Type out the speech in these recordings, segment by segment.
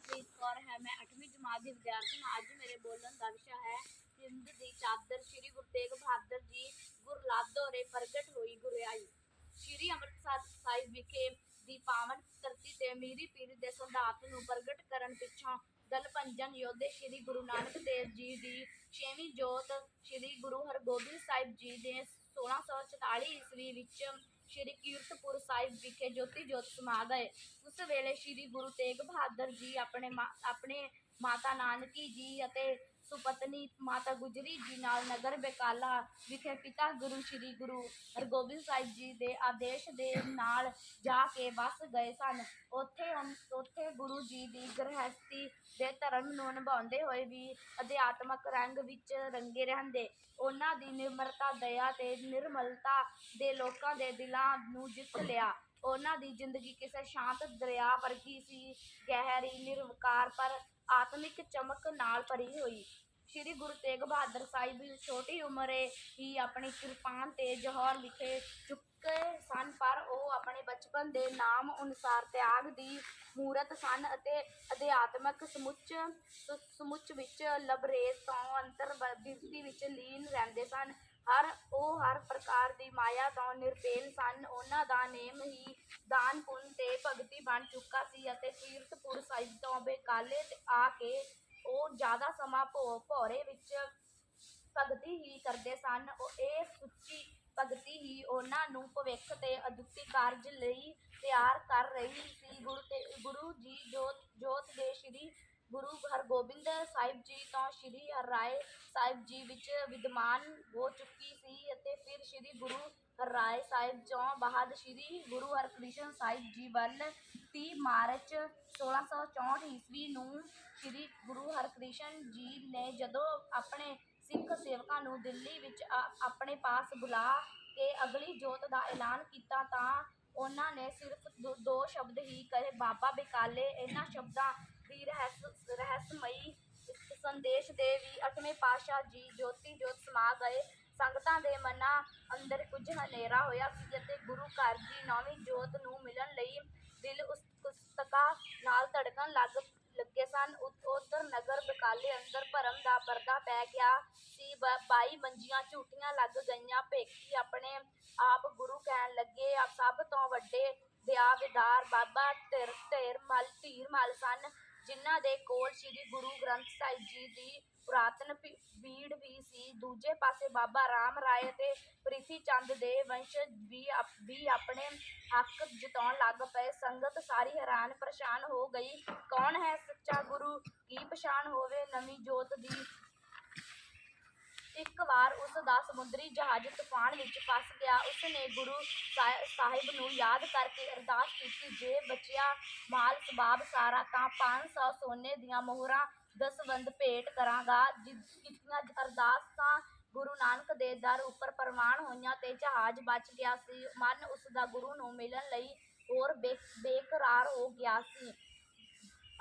ਪਰਮਪ੍ਰੀਤ ਕੌਰ ਹੈ। ਮੈਂ 8ਵੀਂ ਜਮਾਤ ਦੀ ਵਿਦਿਆਰਥਣ ਅੱਜ ਮੇਰੇ ਬੋਲਣ ਦਾ ਵਿਸ਼ਾ ਹੈ ਹਿੰਦ ਦੀ ਚਾਦਰ। ਸ੍ਰੀ ਗੁਰੂ ਤੇਗ ਬਹਾਦਰ ਜੀ ਗੁਰਲਾਦੋਰੇ ਪ੍ਰਗਟ ਹੋਈ ਗੁਰਿਆਈ। ਸ੍ਰੀ ਅੰਮ੍ਰਿਤਸਰ ਸਾਹਿਬ ਵਿਖੇ ਦੀ ਪਾਵਨ ਧਰਤੀ ਤੇ ਮੀਰੀ ਪੀਰੀ ਦੇ ਸਿਧਾਂਤ ਨੂੰ ਪ੍ਰਗਟ ਕਰਨ ਪਿੱਛੋਂ ਦਲਪੰਜਨ ਯੋਧੇ ਸ੍ਰੀ ਗੁਰੂ ਨਾਨਕ ਦੇਵ ਜੀ ਦੀ ਛੇਵੀਂ ਜੋਤ ਸ੍ਰੀ ਗੁਰੂ ਹਰਗੋਬਿੰਦ ਸਾਹਿਬ ਜੀ ਦੇ 1644 ਈਸਵੀ ਵਿੱਚ ਸ੍ਰੀ ਕੀਰਤਪੁਰ ਸਾਹਿਬ ਵਿਖੇ ਜੋਤੀ ਜੋਤ ਸਮਾ ਗਏ ਉਸ ਵੇਲੇ ਸ੍ਰੀ ਗੁਰੂ ਤੇਗ ਬਹਾਦਰ ਜੀ ਆਪਣੇ ਮਾ- ਆਪਣੇ ਮਾਤਾ ਨਾਨਕੀ ਜੀ ਅਤੇ ਸੁਪਤਨੀ ਮਾਤਾ ਗੁਜਰੀ ਜੀ ਨਾਲ ਨਗਰ ਬੇਕਾਲਾ ਵਿਖੇ ਪਿਤਾ ਗੁਰੂ ਸ੍ਰੀ ਗੁਰੂ ਹਰਗੋਬਿੰਦ ਸਾਹਿਬ ਜੀ ਦੇ ਆਦੇਸ਼ ਦੇ ਨਾਲ ਜਾ ਕੇ ਵਸ ਗਏ ਸਨ। ਉੱਥੇ ਉਨ- ਉੱਥੇ ਗੁਰੂ ਜੀ ਦੀ ਗ੍ਰਹਸਥੀ ਦੇ ਧਰਮ ਨੂੰ ਨਿਭਾਉਂਦੇ ਹੋਏ ਵੀ ਅਧਿਆਤਮਕ ਰੰਗ ਵਿੱਚ ਰੰਗੇ ਰਹਿੰਦੇ। ਉਹਨਾਂ ਦੀ ਨਿਰਮਲਤਾ, ਦਇਆ ਤੇ ਨਿਰਮਲਤਾ ਦੇ ਲੋਕਾਂ ਦੇ ਦਿਲਾਂ ਨੂੰ ਜਿੱਤ ਲਿਆ। ਉਹਨਾਂ ਦੀ ਜ਼ਿੰਦਗੀ ਕਿਸੇ ਸ਼ਾਂਤ ਦਰਿਆ ਵਰਗੀ ਸੀ, ਗਹਿਰੀ, ਨਿਰਵਕਾਰ, ਪਰ ਆਤਮਿਕ ਚਮਕ ਨਾਲ ਭਰੀ ਹੋਈ। ਸ੍ਰੀ ਗੁਰੂ ਤੇਗ ਬਹਾਦਰ ਸਾਹਿਬ ਛੋਟੀ ਉਮਰੇ ਹੀ ਆਪਣੀ ਕਿਰਪਾਨ ਤੇ ਜੋਹਰ ਵਿਖੇ ਚੁੱਕੇ ਸਨ, ਪਰ ਉਹ ਆਪਣੇ ਬਚਪਨ ਦੇ ਨਾਮ ਅਨੁਸਾਰ ਤਿਆਗ ਦੀ ਮੂਰਤ ਸਨ ਅਤੇ ਅਧਿਆਤਮਕ ਸਮੁੱਚ ਸਮੁੱਚ ਵਿੱਚ ਲਬਰੇਜ਼ ਤੋਂ ਅੰਤਰ ਵਿੱਚ ਲੀਨ ਰਹਿੰਦੇ ਸਨ। ਹਰ, ਉਹ ਹਰ ਪ੍ਰਕਾਰ ਦੀ ਮਾਇਆ ਤੋਂ ਨਿਰਪੇਲ ਸਨ। ਉਹਨਾਂ ਦਾ ਨੇਮ ਹੀ ਦਾਨ ਪੁੰਨ ਤੇ ਭਗਤੀ ਬਣ ਚੁੱਕਾ ਸੀ ਅਤੇ ਕੀਰਤਪੁਰ ਸਾਹਿਬ ਤੋਂ ਬੇਕਾਲੇ ਆ ਕੇ ਉਹ ਜ਼ਿਆਦਾ ਸਮਾਂ ਭੋ, ਭੋਰੇ ਵਿੱਚ ਭਗਤੀ ਹੀ ਕਰਦੇ ਸਨ। ਉਹ ਇਹ ਸੁੱਚੀ ਭਗਤੀ ਹੀ ਉਹਨਾਂ ਨੂੰ ਭਵਿੱਖ ਤੇ ਅਦੁੱਤੀ ਕਾਰਜ ਲਈ ਤਿਆਰ ਕਰ ਰਹੀ ਸੀ। ਗੁਰੂ ਤੇ, ਗੁਰੂ ਜੀ ਜੋਤ ਜੋਤ ਦੇ ਸ਼੍ਰੀ ਗੁਰੂ ਹਰਗੋਬਿੰਦ ਸਾਹਿਬ ਜੀ ਤੋਂ ਸ਼੍ਰੀ ਹਰਿਰਾਏ ਸਾਹਿਬ ਜੀ ਵਿੱਚ ਵਿਦਮਾਨ ਹੋ ਚੁੱਕੀ ਸੀ ਅਤੇ ਫਿਰ ਸ਼੍ਰੀ ਗੁਰੂ ਹਰਿਰਾਏ ਸਾਹਿਬ ਤੋਂ ਬਾਅਦ ਸ਼੍ਰੀ ਗੁਰੂ ਹਰਕ੍ਰਿਸ਼ਨ ਸਾਹਿਬ ਜੀ ਵੱਲ 30 ਮਾਰਚ 1664 ਈਸਵੀ ਨੂੰ ਸ਼੍ਰੀ ਗੁਰੂ ਹਰਕ੍ਰਿਸ਼ਨ ਜੀ ਨੇ ਜਦੋਂ ਆਪਣੇ ਸਿੱਖ ਸੇਵਕਾਂ ਨੂੰ ਦਿੱਲੀ ਵਿੱਚ ਆਪਣੇ ਪਾਸ ਬੁਲਾ ਕੇ ਅਗਲੀ ਜੋਤ ਦਾ ਐਲਾਨ ਕੀਤਾ ਤਾਂ ਉਹਨਾਂ ਨੇ ਸਿਰਫ ਦੋ- ਦੋ ਸ਼ਬਦ ਹੀ ਕਹੇ, ਬਾਬਾ ਬੇਕਾਲੇ, ਇਹਨਾਂ ਸ਼ਬਦਾਂ ਦੀ ਰਹੱਸ, ਰਹੱਸਮਈ ਸੰਦੇਸ਼ ਦੇ ਵੀ ਅੱਠਵੇਂ ਪਾਤਸ਼ਾਹ ਜੀ ਜੋਤੀ ਜੋਤ ਸਮਾ ਗਏ। ਸੰਗਤਾਂ ਦੇ ਮਨਾਂ ਅੰਦਰ ਕੁਝ ਹਨੇਰਾ ਹੋਇਆ ਸੀ ਅਤੇ ਗੁਰੂ ਘਰ ਦੀ ਨੌਵੀਂ ਜੋਤ ਨੂੰ ਮਿਲਣ ਲਈ ਦਿਲ ਉਸ ਉਤਸੁਕਤਾ ਨਾਲ ਧੜਕਣ ਲੱਗ ਲੱਗੇ ਸਨ। ਉਧਰ ਨਗਰ ਬਕਾਲੇ ਅੰਦਰ ਭਰਮ ਦਾ ਪਰਦਾ ਪੈ ਗਿਆ ਸੀ। ਬਾਈ ਮੰਜੀਆਂ ਝੂਠੀਆਂ ਲੱਗ ਗਈਆਂ। ਭੇਖੀ ਆਪਣੇ ਆਪ ਗੁਰੂ ਕਹਿਣ ਲੱਗੇ ਸਭ ਤੋਂ ਵੱਡੇ ਵਿਆਹ ਵਿਦਾਰ ਬਾਬਾ ਧਿਰ ਧਿਰ ਮਲ ਧੀਰ ਮਲ ਸਨ। ਜਿਨ੍ਹਾਂ ਦੇ ਕੋਲ ਸ੍ਰੀ ਗੁਰੂ ਗ੍ਰੰਥ ਸਾਹਿਬ ਜੀ ਦੀ ਪੁਰਾਤਨ ਭੀ- ਬੀੜ ਵੀ ਸੀ, ਦੂਜੇ ਪਾਸੇ ਬਾਬਾ ਰਾਮ ਰਾਏ ਅਤੇ ਪ੍ਰਿਥੀ ਚੰਦ ਦੇ ਵੰਸ਼ਜ ਵੀ ਆਪ- ਵੀ ਆਪਣੇ ਹੱਕ ਜਤਾਉਣ ਲੱਗ ਪਏ। ਸੰਗਤ ਸਾਰੀ ਹੈਰਾਨ ਪਰੇਸ਼ਾਨ ਹੋ ਗਈ। ਕੌਣ ਹੈ ਸੱਚਾ ਗੁਰੂ? ਕੀ ਪਛਾਣ ਹੋਵੇ? ਨਵੀਂ ਜੋਤ ਦੀ ਇੱਕ ਵਾਰ ਉਸ ਦਾ ਸਮੁੰਦਰੀ ਜਹਾਜ਼ ਤੂਫਾਨ ਵਿੱਚ ਫਸ ਗਿਆ। ਉਸ ਨੇ ਗੁਰੂ ਸਾਹਿ- ਸਾਹਿਬ ਨੂੰ ਯਾਦ ਕਰਕੇ ਅਰਦਾਸ ਕੀਤੀ, ਜੇ ਬਚਿਆ ਮਾਲ ਸਬਾਬ ਸਾਰਾ, ਤਾਂ 500 ਸੋਨੇ ਦੀਆਂ ਮੋਹਰਾਂ ਦਸਵੰਦ ਭੇਟ ਕਰਾਂਗਾ। ਜਿਸ ਕੀਤੀਆਂ ਅਰਦਾਸਾਂ ਗੁਰੂ ਨਾਨਕ ਦੇ ਦਰ ਉੱਪਰ ਪ੍ਰਵਾਨ ਹੋਈਆਂ ਤੇ ਜਹਾਜ਼ ਬਚ ਗਿਆ ਸੀ। ਮਨ ਉਸ ਦਾ ਗੁਰੂ ਨੂੰ ਮਿਲਣ ਲਈ ਹੋਰ ਬੇ- ਬੇਕਰਾਰ ਹੋ ਗਿਆ ਸੀ।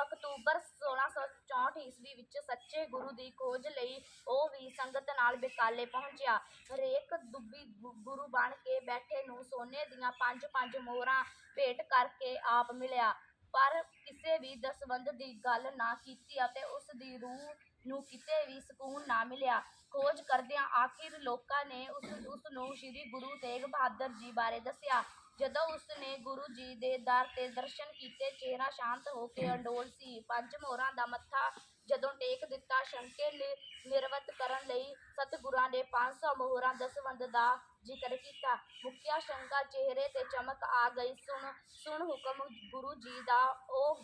ਅਕਤੂਬਰ 1664 ਈਸਵੀ ਵਿੱਚ ਸੱਚੇ ਗੁਰੂ ਦੀ ਖੋਜ ਲਈ ਉਹ ਵੀ ਸੰਗਤ ਨਾਲ ਬੇਕਾਲੇ ਪਹੁੰਚਿਆ। ਹਰੇਕ ਦੁੱਬੀ ਗੁਰੂ ਬਣ ਕੇ ਬੈਠੇ ਨੂੰ ਸੋਨੇ ਦੀਆਂ ਪੰਜ ਪੰਜ ਮੋਹਰਾਂ ਭੇਟ ਕਰਕੇ ਆਪ ਮਿਲਿਆ। ਪਰ ਕਿਸੇ ਵੀ ਦਸਵੰਧ ਦੀ ਗੱਲ ਨਾ ਕੀਤੀ ਅਤੇ ਉਸ ਦੀ ਰੂਹ ਨੂੰ ਕਿਤੇ ਵੀ ਸਕੂਨ ਨਾ ਮਿਲਿਆ। ਖੋਜ ਕਰਦਿਆਂ ਆਖਿਰ ਲੋਕਾਂ ਨੇ ਉਸ ਉਸ ਨੂੰ ਸ੍ਰੀ ਗੁਰੂ ਤੇਗ ਬਹਾਦਰ ਜੀ ਬਾਰੇ ਦੱਸਿਆ। ਜਦੋਂ ਉਸ ਨੇ ਗੁਰੂ ਜੀ ਦੇ ਦਰ ਤੇ ਦਰਸ਼ਨ ਕੀਤੇ, ਚਿਹਰਾ ਸ਼ਾਂਤ ਹੋ ਕੇ ਅਡੋਲ ਸੀ। ਪੰਜ ਮੋਹਰਾਂ ਦਾ ਮੱਥਾ ਜਦੋਂ ਟੇਕ ਦਿੱਤਾ, ਸ਼ੰਕੇ ਨਿ- ਨਿਰਵਤ ਕਰਨ ਲਈ ਸਤਿਗੁਰਾਂ ਨੇ 500 ਮੋਹਰਾਂ ਦਸਵੰਦ ਦਾ ਜ਼ਿਕਰ ਕੀਤਾ। ਮੁੱਕਿਆ ਸ਼ੰਕਾ ਚਿਹਰੇ ਤੇ ਚਮਕ ਆ ਗਈ। ਸੁਣ ਸੁਣ ਹੁਕਮ ਗੁਰੂ ਜੀ ਦਾ, ਉਹ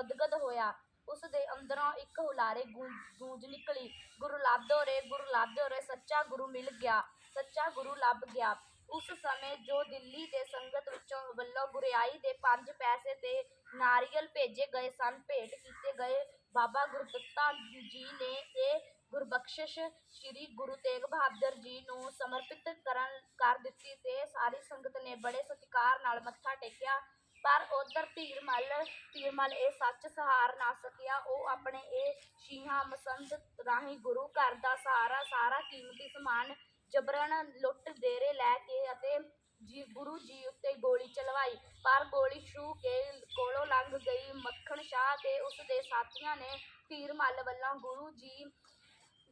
ਗਦਗਦ ਹੋਇਆ। ਉਸ ਦੇ ਅੰਦਰੋਂ ਇੱਕ ਹੁਲਾਰੇ ਗੂੰਜ ਗੂੰਜ ਨਿਕਲੀ। ਗੁਰੂ ਲਾਦੋ ਰੇ, ਗੁਰੂ ਲਾਦੋ ਰੇ, ਸੱਚਾ ਗੁਰੂ ਮਿਲ ਗਿਆ। ਸੱਚਾ ਗੁਰੂ ਲੱਭ ਗਿਆ। ਉਸ ਸਮੇਂ ਜੋ ਦਿੱਲੀ ਦੇ ਸੰਗਤ ਵਿੱਚੋਂ ਵੱਲੋਂ ਗੁਰਿਆਈ ਦੇ ਪੰਜ ਪੈਸੇ ਤੇ ਨਾਰੀਅਲ ਭੇਜੇ ਗਏ ਸਨ, ਭੇਟ ਕੀਤੇ ਗਏ। ਬਾਬਾ ਗੁਰਦਿੱਤਾ ਜੀ ਨੇ ਇਹ ਗੁਰਬਖਸ਼ਿਸ਼ ਸ੍ਰੀ ਗੁਰੂ ਤੇਗ ਬਹਾਦਰ ਜੀ ਨੂੰ ਸਮਰਪਿਤ ਕਰਨ ਕਰ ਦਿੱਤੀ ਤੇ ਸਾਰੀ ਸੰਗਤ ਨੇ ਬੜੇ ਸਤਿਕਾਰ ਨਾਲ ਮੱਥਾ ਟੇਕਿਆ। ਪਰ ਉਧਰ ਧੀਰਮਲ ਧੀਰਮਲ ਇਹ ਸੱਚ ਸਹਾਰ ਨਾ ਸਕਿਆ। ਉਹ ਆਪਣੇ ਇਹ ਸ਼ੀਹਾ ਮਸੰਦ ਰਾਹੀਂ ਗੁਰੂ ਘਰ ਦਾ ਸਾਰਾ ਸਾਰਾ ਕੀਮਤੀ ਸਮਾਨ ਜਬਰਨ ਲੁੱਟ ਡੇਰੇ ਲੈ ਕੇ ਅਤੇ ਜੀ, ਗੁਰੂ ਜੀ ਉੱਤੇ ਗੋਲੀ ਚਲਵਾਈ। ਪਰ ਗੋਲੀ ਛੂ ਕੇ ਕੋਲੋਂ ਲੰਘ ਗਈ ਮੱਖਣ ਸ਼ਾਹ ਤੇ ਉਸ ਦੇ ਸਾਥੀਆਂ ਨੇ ਤੀਰ ਮੱਲ ਵੱਲੋਂ ਗੁਰੂ ਜੀ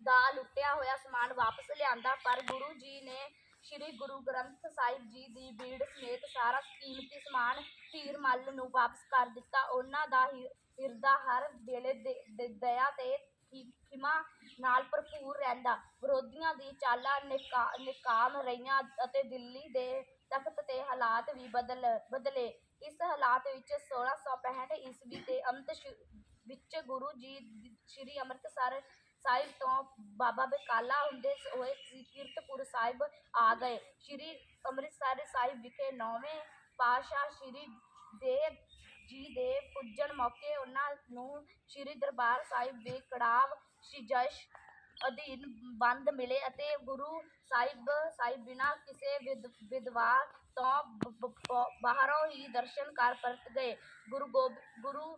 ਦਾ ਲੁੱਟਿਆ ਹੋਇਆ ਸਮਾਨ ਵਾਪਸ ਲਿਆਂਦਾ। ਪਰ ਗੁਰੂ ਜੀ ਨੇ ਸ੍ਰੀ ਗੁਰੂ ਗ੍ਰੰਥ ਸਾਹਿਬ ਜੀ ਦੀ ਬੀੜ ਸਮੇਤ ਸਾਰਾ ਕੀਮਤੀ ਸਮਾਨ ਧੀਰ ਮੱਲ ਨੂੰ ਵਾਪਸ ਕਰ ਦਿੱਤਾ। ਉਹਨਾਂ ਦਾ ਹਿਰਦਾ ਹਰ ਵੇਲੇ ਦੇ- ਦਇਆ ਤੇ ਖਿ- ਖਿਮਾ ਨਾਲ ਭਰਪੂਰ ਰਹਿੰਦਾ। ਵਿਰੋਧੀਆਂ ਦੀ ਚਾਲਾਂ ਨਿਕਾ- ਨਿਕਾਮ ਰਹੀਆਂ ਅਤੇ ਦਿੱਲੀ ਦੇ ਤਖਤ ਤੇ ਹਾਲਾਤ ਵੀ ਬਦਲ, ਬਦਲੇ। ਇਸ ਹਾਲਾਤ ਵਿੱਚ 1665 ਈਸਵੀ ਦੇ ਅੰਤ ਵਿੱਚ ਗੁਰੂ ਜੀ ਸ੍ਰੀ ਅੰਮ੍ਰਿਤਸਰ ਸਾਹਿਬ ਤੋਂ ਬਾਬਾ ਬਕਾਲਾ ਹੁੰਦੇ ਹੋਏ ਸ੍ਰੀ ਕੀਰਤਪੁਰ ਸਾਹਿਬ ਆ ਗਏ। ਸ੍ਰੀ ਅੰਮ੍ਰਿਤਸਰ ਸਾਹਿਬ ਵਿਖੇ ਨੌਵੇਂ ਪਾਤਸ਼ਾਹ ਸ੍ਰੀ ਦੇਵ ਜੀ ਦੇ ਪੁੱਜਣ ਮੌਕੇ ਉਹਨਾਂ ਨੂੰ ਸ੍ਰੀ ਦਰਬਾਰ ਸਾਹਿਬ ਦੇ ਕੜਾਵ ਸਿਜਸ਼ ਅਧੀਨ ਬੰਦ ਮਿਲੇ ਅਤੇ ਗੁਰੂ ਸਾਹਿਬ ਸਾਹਿਬ ਬਿਨਾਂ ਕਿਸੇ ਵਿਦ- ਵਿਦਵਾਨ ਤੋਂ ਬਾਹਰੋਂ ਹੀ ਦਰਸ਼ਨ ਕਰ ਪਰਤ ਗਏ। ਗੁਰੂ ਗੋਬ, ਗੁਰੂ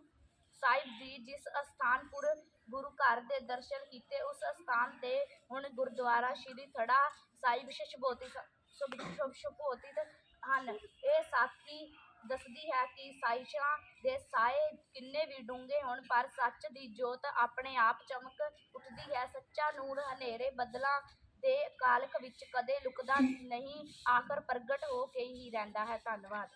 ਸਾਹਿਬ ਜੀ ਜਿਸ ਅਸਥਾਨਪੁਰ ਗੁਰੂ ਘਰ ਦੇ ਦਰਸ਼ਨ ਕੀਤੇ, ਉਸ ਅਸਥਾਨ ਤੇ ਹੁਣ ਗੁਰਦੁਆਰਾ ਸ਼੍ਰੀ ਥੜਾ ਸਾਹਿਬ ਸ਼ਸ਼ਬੋਤੀ ਸ਼ਸ਼ਬੋਤੀ ਹਨ। ਇਹ ਸਾਖੀ ਦੱਸਦੀ ਹੈ ਕਿ ਸਾਈਸ਼ਾਂ ਦੇ ਸਾਏ ਕਿੰਨੇ ਵੀ ਡੂੰਘੇ ਹੋਣ, ਪਰ ਸੱਚ ਦੀ ਜੋਤ ਆਪਣੇ ਆਪ ਚਮਕ ਉੱਠਦੀ ਹੈ। ਸੱਚਾ ਨੂਰ ਹਨੇਰੇ ਬੱਦਲਾਂ ਦੇ ਕਾਲਖ ਵਿੱਚ ਕਦੇ ਲੁਕਦਾ ਨਹੀਂ, ਆਖਰ ਪ੍ਰਗਟ ਹੋ ਕੇ ਹੀ ਰਹਿੰਦਾ ਹੈ। ਧੰਨਵਾਦ।